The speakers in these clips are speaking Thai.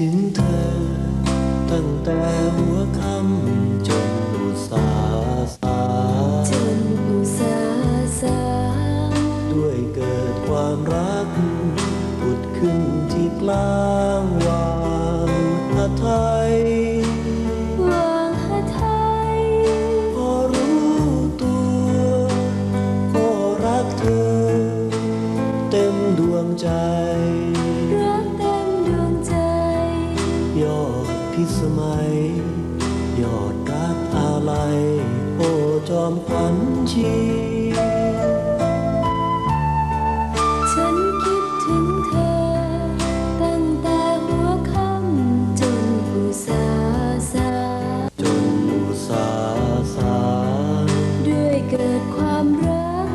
ถึงเธอ ตั้งแต่หัวค่ำจนอุตสาสาจนอุตสาสาด้วยเกิดความรักผุดขึ้นที่กลางวางหาไทย ชีฉันคิดถึงเธอ ตั้งแต่หัวค่ำจนอุสาสาจนอุสาสาด้วยเกิดความรัก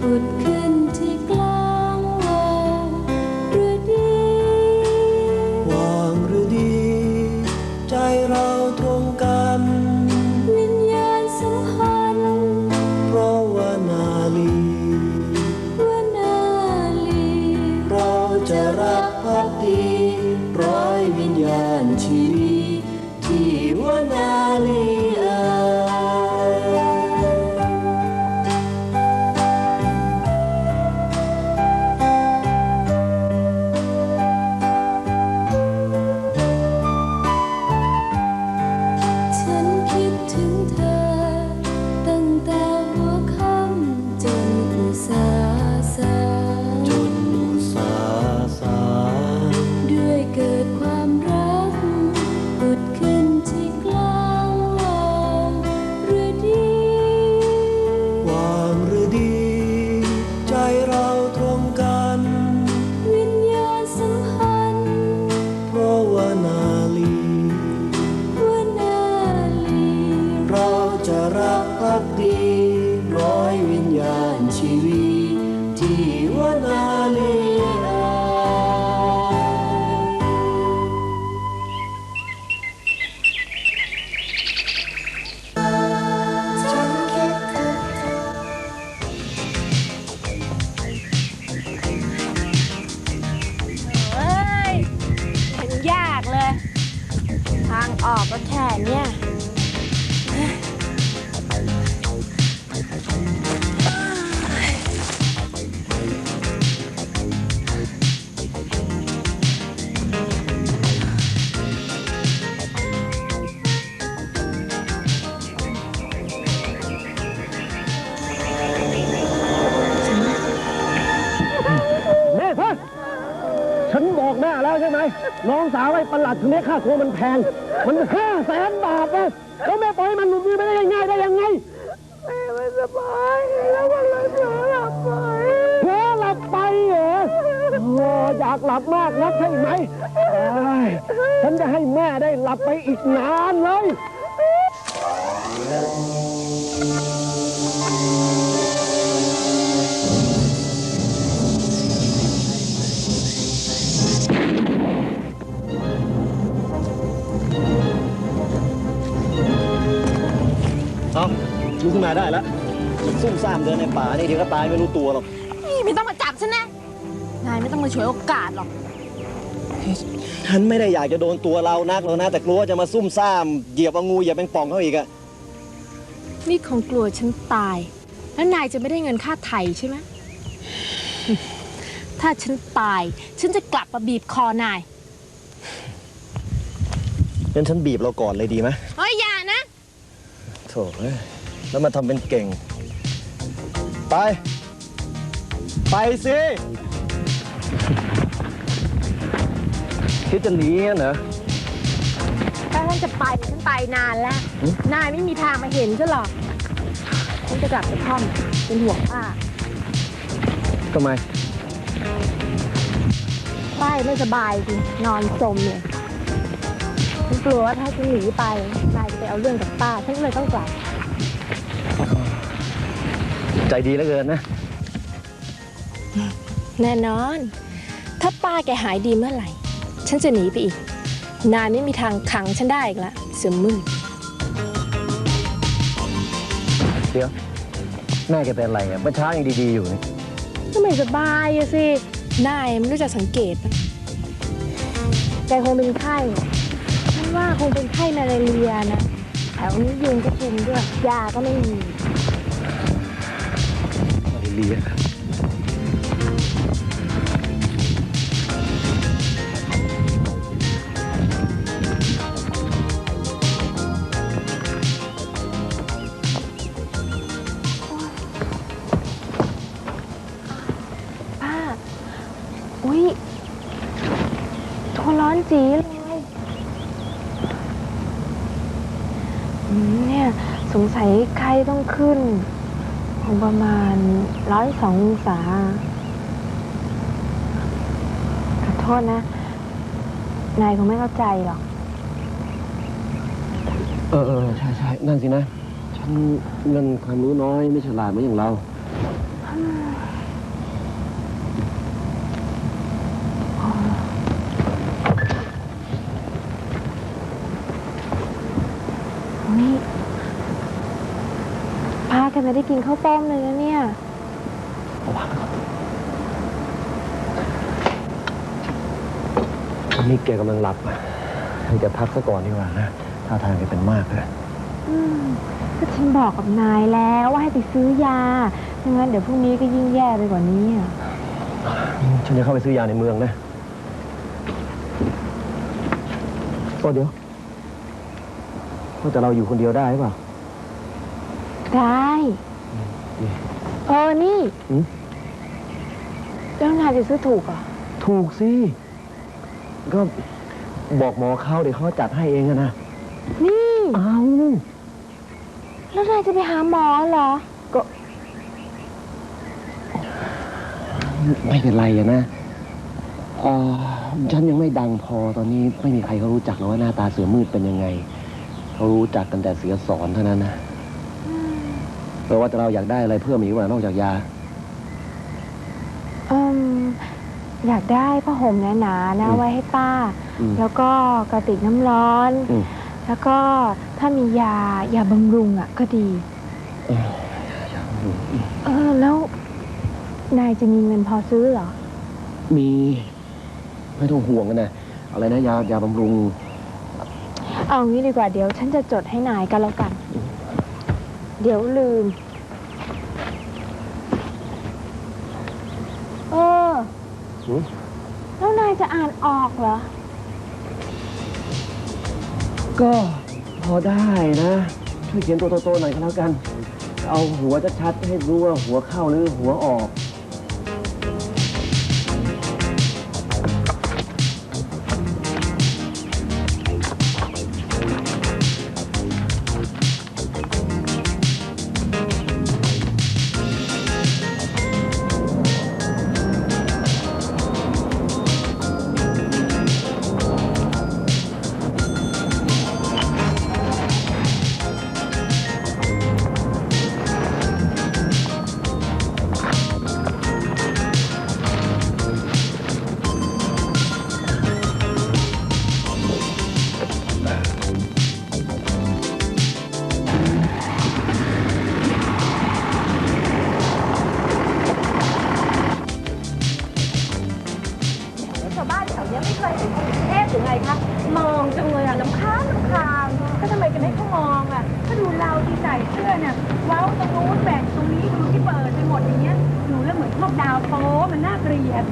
ผุดขึ้นที่กลางวางหรือดีวางหรือดี ใจเราตรงกัน น้องสาวไอ้ประหลัดคนนี้ค่าตัวมันแพง มันห้าแสนบาทนะแล้วแม่ปล่อยให้มันหลุดมือไปได้ง่ายๆได้ยังไงแม่ไม่สบายแล้วมันเลยเผลอหลับไปเผลอหลับไปเหรอโอ้อยากหลับมากนักใช่ไหมเอ้ยฉันจะให้แม่ได้หลับไปอีกนานเลย ลุกขึ้นมาได้แล้วมันซุ่มซ่ามเดินในป่านี่เดี๋ยวก็ตายไม่รู้ตัวหรอกนี่ไม่ต้องมาจับฉันนะ นายไม่ต้องมาฉวยโอกาสหรอก ฉันไม่ได้อยากจะโดนตัวเรานักหรอกนะแต่กลัวว่าจะมาซุ่มซ่ามเหยียบเอางูเหยียบแมงป่องเขาอีกอะนี่คงกลัวฉันตาย แล้วนายจะไม่ได้เงินค่าไถ่ใช่ไหม ถ้าฉันตาย ฉันจะกลับมาบีบคอนาย งั้นฉันบีบเราก่อนเลยดีไหมเฮ้ยอย่านะ โถ่เอ้ย แล้วมาทำเป็นเก่ง ไป ไปสิ คิดจะหนีงั้นเหรอ ถ้าฉันจะไปฉันไปนานแล้ว นายไม่มีทางมาเห็นฉันหรอกฉันจะกลับไปท่อมเป็นห่วงป้าทำไม ป้าไม่สบายสินอนสมเลยฉันกลัวว่าถ้าฉันหนีไปนายจะไปเอาเรื่องกับป้าฉันก็เลยต้องกลับ ใจดีเหลือเกินนะ แน่นอน ถ้าป้าแกหายดีเมื่อไหร่ ฉันจะหนีไปอีก นายไม่มีทางขังฉันได้อีกละเสือมืดเดี๋ยว แม่แกเป็นอะไรอะเมื่อเช้ายังดีๆอยู่นี่ก็ไม่สบายอะสิ นายไม่รู้จักสังเกตปะแกคงเป็นไข้ฉันว่าคงเป็นไข้มาลาเรียนะ แถวนี้ยุงก็ชุมด้วย ยาก็ไม่มี มาเรีป้า อุ๊ยตัวร้อนจีเลยอืมเนี่ย สงสัยไข้ต้องขึ้น คงประมาณร้อยสององศา ขอโทษนะ นายคงไม่เข้าใจหรอก เออเออใช่ใช่นั่นสินะ ฉันเงินความรู้น้อยไม่ฉลาดเหมือนอย่างเรา นี่พากัน ไม่ได้กินข้าวต้มเลยนะเนี่ย นี่แกกำลังหลับอะให้แกพักซะก่อนดีกว่านะท่าทางแกเป็นมากเลยอืมก็ฉันบอกกับนายแล้วว่าให้ไปซื้อยาไม่งั้นเดี๋ยวพรุ่งนี้ก็ยิ่งแย่ไปกว่านี้อะฉันจะเข้าไปซื้อยาในเมืองนะโอ้เดี๋ยวว่าแต่เราอยู่คนเดียวได้หรือเปล่า ได้เออนี่หืม แล้วนายจะซื้อถูกเหรอะถูกสิ ก็บอกหมอเขาเดี๋ยวเขาจัดให้เองอะนะ นี่ เอาแล้วนายจะไปหาหมอเหรอก็ไม่เป็นไรอะนะเอ่อฉันยังไม่ดังพอตอนนี้ไม่มีใครเขารู้จักหรอกว่าหน้าตาเสือมืดเป็นยังไง เขารู้จักกันแต่เสือสอนเท่านั้นนะ แปลว่าแต่เราอยากได้อะไรเพิ่มอีกว่านอกจากยาอืมอยากได้ผ้าห่มหนาๆนะอืมไว้ให้ป้า อืม แล้วก็กระติกน้ำร้อน อืมแล้วก็ถ้ามียายาบำรุงอะ ก็ดีเอออยากดูเออแล้ว นายจะมีเงินพอซื้อเหรอ มีไม่ต้องห่วงกันนะอะไรนะยายาบำรุง เอางี้ดีกว่าเดี๋ยว ฉันจะจดให้นายกันแล้วกัน เดี๋ยวลืม เออ หือแล้วนายจะอ่านออกเหรอ ก็พอได้นะ ช่วยเขียนตัวโตๆหน่อยก็แล้วกัน เอาหัวชัดๆให้รู้ว่าหัวเข้าหรือหัวออก เสื้อเนี่ยเว้าตรงนู้นแบ่งตรงนี้ดูที่เปิดไปหมดอย่างเงี้ยดูแล้วเหมือนพวกดาวโป๊มันน่าเกลียด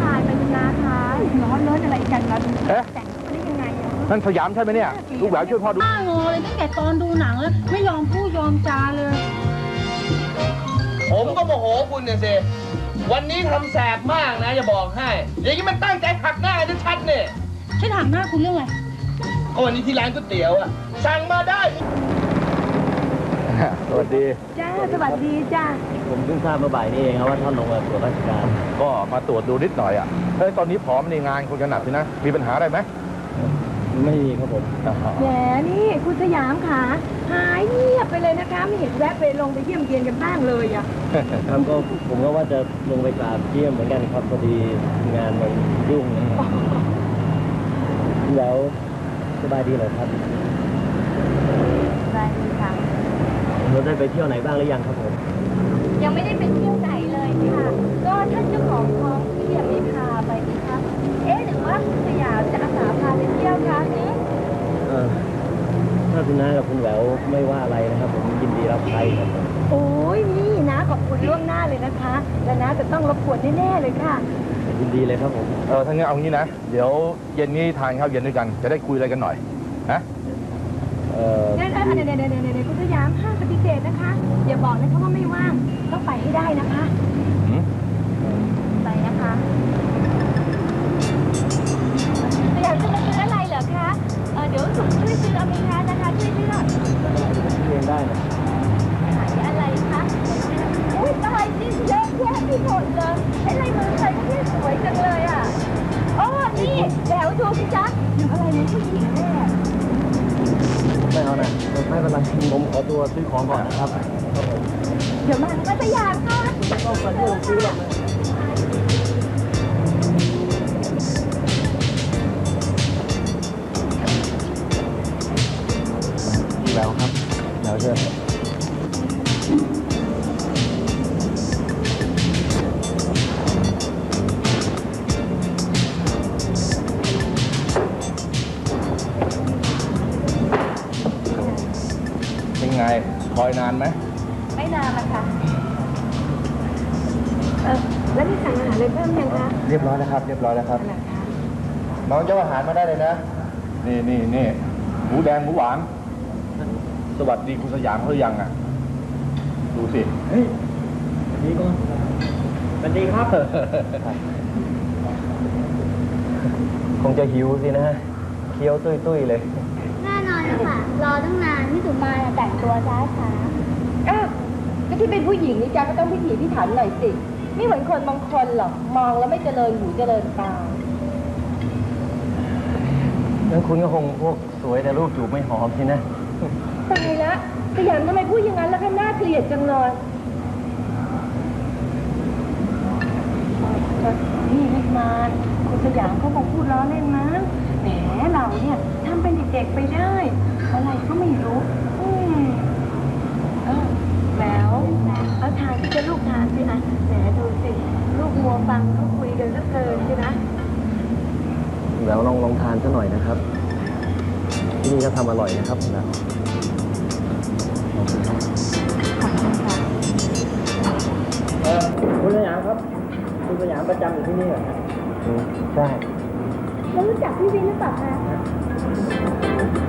ถ่ายไปนะคะร้อนเลิศอะไรกันล่ะเอ๊ะ แต่งเข้ามาได้ยังไงอะนั่นสยามใช่ไหมเนี่ย ลูกแหววช่วยพ่อดูป้างอเลยตั้งแต่ตอนดูหนังแล้วไม่ยอมพูดยอมจาเลย ผมก็โมโหคุณเนี่ยสิวันนี้ทำแสบมากนะจะบอกให้ อย่างนี้มันตั้งใจหักหน้าชัดๆเนี่ย ฉันถามหน้าคุณเรื่องอะไร ก็วันนี้ที่ร้านก๋วยเตี๋ยวอะสั่งมาได้ สวัสดี จ้าสวัสดีจ้าผมเพิ่งทราบเมื่อบ่ายนี้เองครับว่าท่านลงมาตรวจราชการก็มาตรวจดูนิดหน่อยอะเฮ้ยตอนนี้ผอมในงานคงจะหนักสินะ มีปัญหาอะไรไหมไม่มีครับผมแหมนี่คุณสยามค่ะหายเงียบไปเลยนะคะ ไม่เห็นแวะไปลงไปเยี่ยมเยียนกันบ้างเลยอะครับก็ผมก็ว่าจะลงไปกราบเยี่ยมเหมือนกันครับพอดีงานมันยุ่งนะครับแล้วสบายดีเหรอครับได้ค่ะ เราได้ไปเที่ยวไหนบ้างหรือยังครับผม ยังไม่ได้ไปเที่ยวไหนเลยค่ะ ก็ท่านเจ้าของท้องที่ยังไม่พาไปนะคะเอ๊ะหรือว่าว่าคุณสยามจะอาสาพาไปเที่ยวคะนี่เออถ้าคุณน้ากับคุณแหววไม่ว่าอะไรนะครับ ผมยินดีรับใช้ครับผมโอ้ยนี่นะขอบคุณล่วงหน้าเลยนะคะ และนะจะต้องรบกวนแน่ๆเลยค่ะ ยินดีเลยครับผม เออถ้างั้นเอางี้นะ เดี๋ยวเย็นนี้ทานข้าวเย็นด้วยกัน จะได้คุยอะไรกันหน่อย นะ เออ เดี๋ยวเดี๋ยวเดี๋ยวเดี๋ยวเดี๋ยวเดี๋ยวคุณสยามห้ามปฏิเสธนะคะ อย่าบอกนะคะว่าไม่ว่าง ต้องไปให้ได้นะคะหืมไปนะคะ สยามจะมาซื้ออะไรเหรอคะเออเดี๋ยวสุช่วยซื้อเอาไหมคะนะคะ ช่วยซื้อหน่อยเองได้นะขายอะไรคะ อุ้ยตายจริงเยอะแยะไปหมดเลยไอ้ลายมือใครก็ที่สวยจังเลยอะอ๋อนี่แหววดูสิจ๊ะอยู่อะไรเหมือนผู้หญิงแน่ไม่เอานะ ไม่เป็นไรผมขอตัวซื้อของก่อนนะครับ เดี๋ยวมาก็สยามก่อนต้องมาเที่ยวซื้อหรอกนะ นานไหมไม่นานละค่ะเออแล้วนี่สั่งอาหารอะไรเพิ่มยังคะเรียบร้อยแล้วครับ เรียบร้อยแล้วครับ อะไรคะน้องเจ้าอาหารมาได้เลยนะ นี่นี่นี่หมูแดงหมูหวาน สวัสดีคุณสยามเขาหรือยังอะ ดูสิ เฮ้ยดีก่อนสวัสดีครับ คงจะหิวสินะฮะเคี้ยวตุ้ยๆเลยแน่นอน ค่ะ รอตั้งนานพี่สุมาแต่งตัวช้าช้าอ้าวก็ที่เป็นผู้หญิงนี่จ๊ะก็ต้องพิถีพิถันหน่อยสิ ไม่เหมือนคนบางคนหรอก มองแล้วไม่เจริญหูเจริญตางั้นคุณก็คงพวกสวยแต่ลูกจูบไม่หอมสินะ ตายละสยามทำไมพูดอย่างนั้นล่ะคะน่าเกลียดจังเลยนี่นิมานคุณสยามเขาคงพูดล้อเล่นมั้งแหมเราเนี่ยทำ เป็นเด็กๆไปได้ อะไรก็ไม่รู้อืมเออแล้วเอาทานที่จะลูกทานสิอะแหมดูสิ ลูกมัวฟังเขาคุยกันเหลือเกินสินะ แล้วลองลองทานซะหน่อยนะครับ ที่นี่ก็ทำอร่อยนะครับนะคุณสยามครับ คุณสยามประจำอยู่ที่นี่เหรอครับ ใช่ แล้วรู้จักพี่วินหรือเปล่าคะ Thank you.